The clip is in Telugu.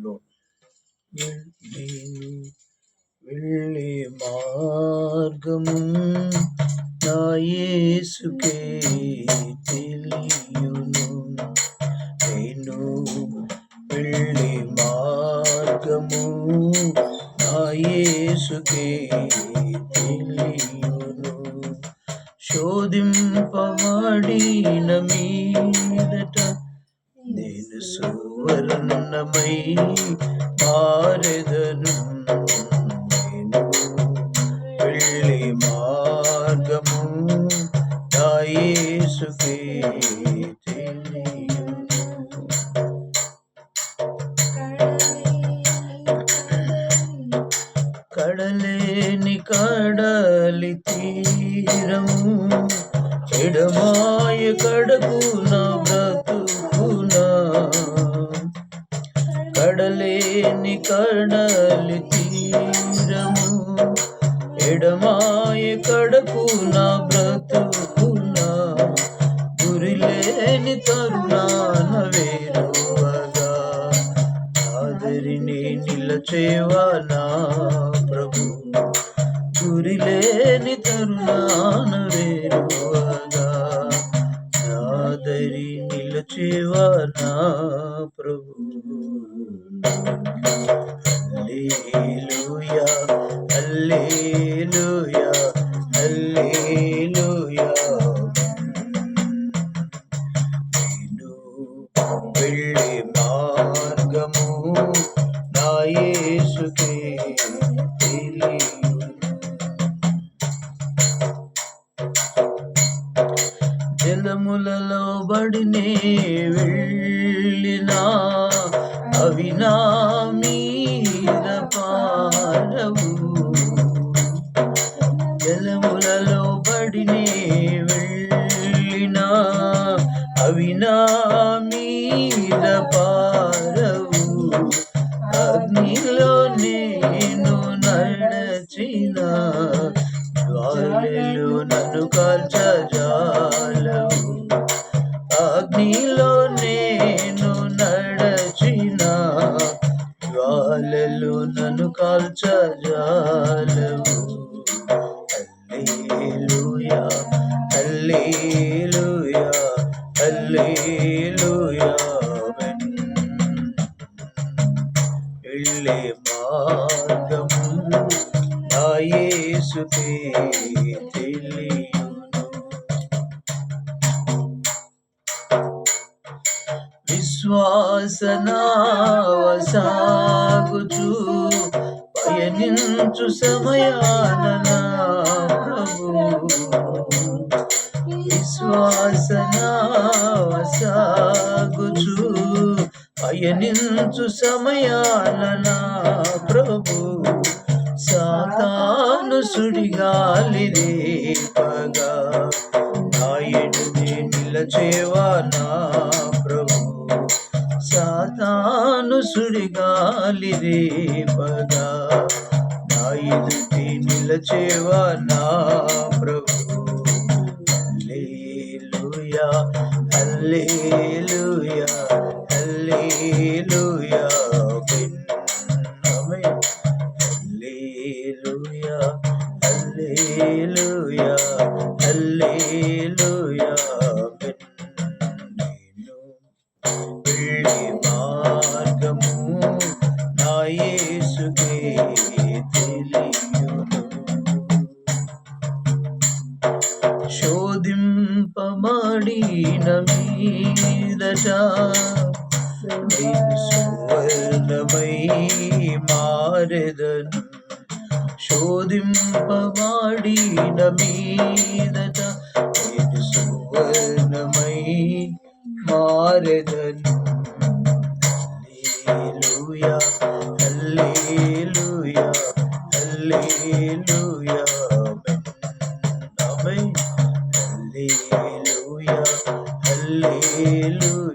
లో నేను వెళ్ళే మార్గము నా యేసుకే తెలియును నేను వెళ్ళే మార్గము నా యేసుకే తెలియును శోధింపబడిన మీదట నేను సువర్ణమై మారెదను నేను వెళ్ళే మార్గము నా గురిలేని తరుణాన నిలచేవా నా ప్రభు? హల్లెలూయా హల్లెలూయా హల్లెలూయా. నేను వెళ్ళే మార్గము జలములలో వెళ్ళినా అవి నా మీద పారవు జలములలో పడినే వెళ్ళినా అవి నా మీద పారవు నీలో నేను నడచిన జ్వాలలు నన్ను కాల్చజాలవు విశ్వాసనావసాగుచు పయనించు సమయాన నా ప్రభు. విశ్వాసనావసాగుచు పయనించు సమయాన ప్రభు. సాతాను సుడిగాలి రేపగా నా నిలచేవా నా తాను సుడిగాలి రేపగా నా ఎదుటి నిలచేవా నా ప్రభు? హల్లెలూయా అల్లే మీదట నేను సువర్ణమై మారెదను. శోధింపబడిన మీదట నేను సువర్ణమై మారెదను. హల్లెలూయా. హల్లెలూయా